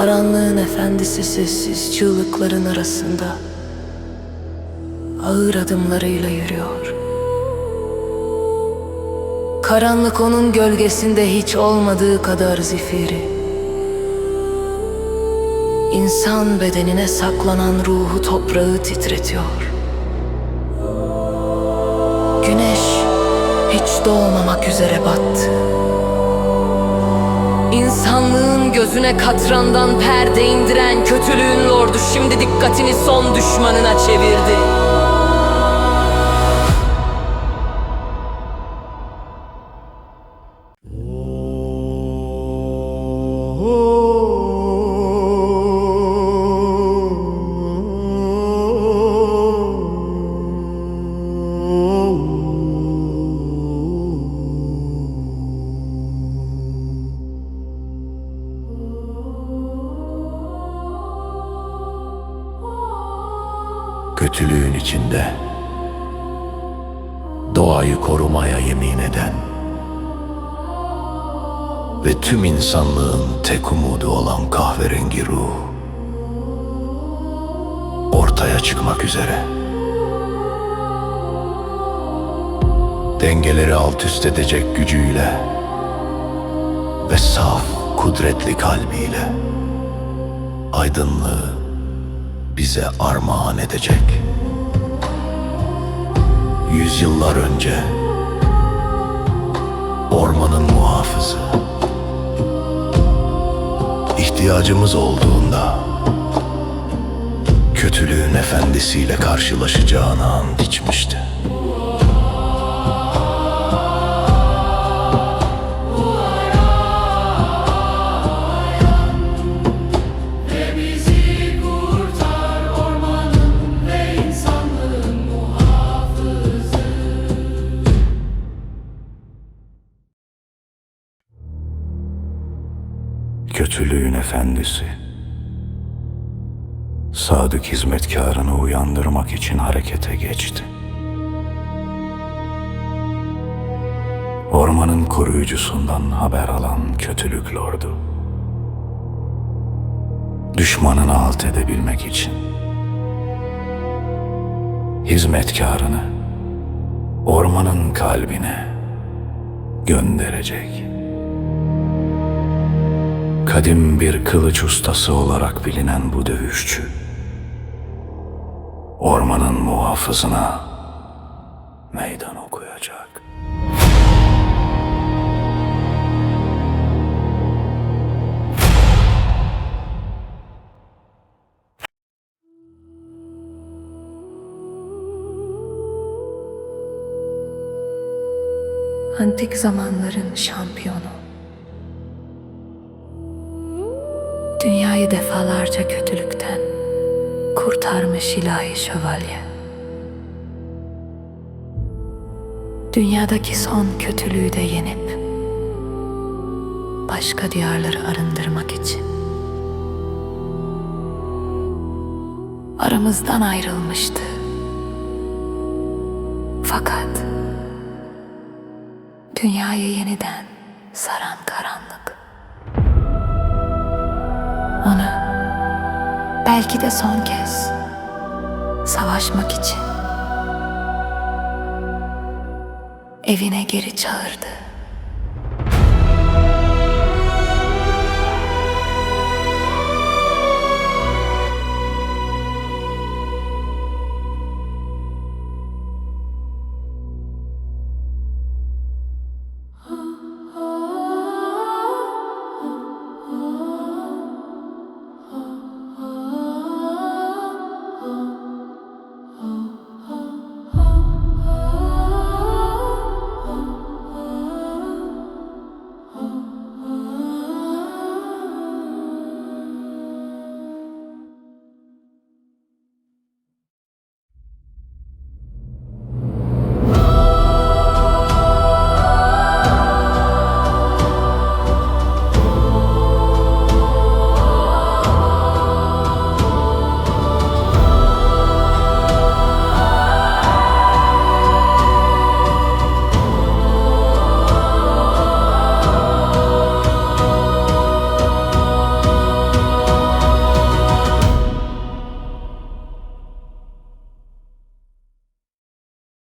Karanlığın efendisi sessiz çığlıkların arasında ağır adımlarıyla yürüyor. Karanlık onun gölgesinde hiç olmadığı kadar zifiri. İnsan bedenine saklanan ruhu toprağı titretiyor. Güneş hiç doğmamak üzere battı. İnsanlığın gözüne katrandan perde indiren kötülüğün lordu şimdi dikkatini son düşmanına çevirdi. Kötülüğün içinde doğayı korumaya yemin eden ve tüm insanlığın tek umudu olan kahverengi ruh ortaya çıkmak üzere. Dengeleri alt üst edecek gücüyle ve saf, kudretli kalbiyle aydınlığı bize armağan edecek. Yüzyıllar önce ormanın muhafızı ihtiyacımız olduğunda kötülüğün efendisiyle karşılaşacağını ant içmişti. Efendisi sadık hizmetkarını uyandırmak için harekete geçti. Ormanın koruyucusundan haber alan kötülük lordu. Düşmanını alt edebilmek için hizmetkarını ormanın kalbine gönderecek. Kadim bir kılıç ustası olarak bilinen bu dövüşçü, ormanın muhafızına meydan okuyacak. Antik zamanların şampiyonu. Dünyayı defalarca kötülükten kurtarmış ilahi şövalye. Dünyadaki son kötülüğü de yenip başka diyarları arındırmak için aramızdan ayrılmıştı. Fakat dünyayı yeniden saran karanlık. Belki de son kez savaşmak için evine geri çağırdı.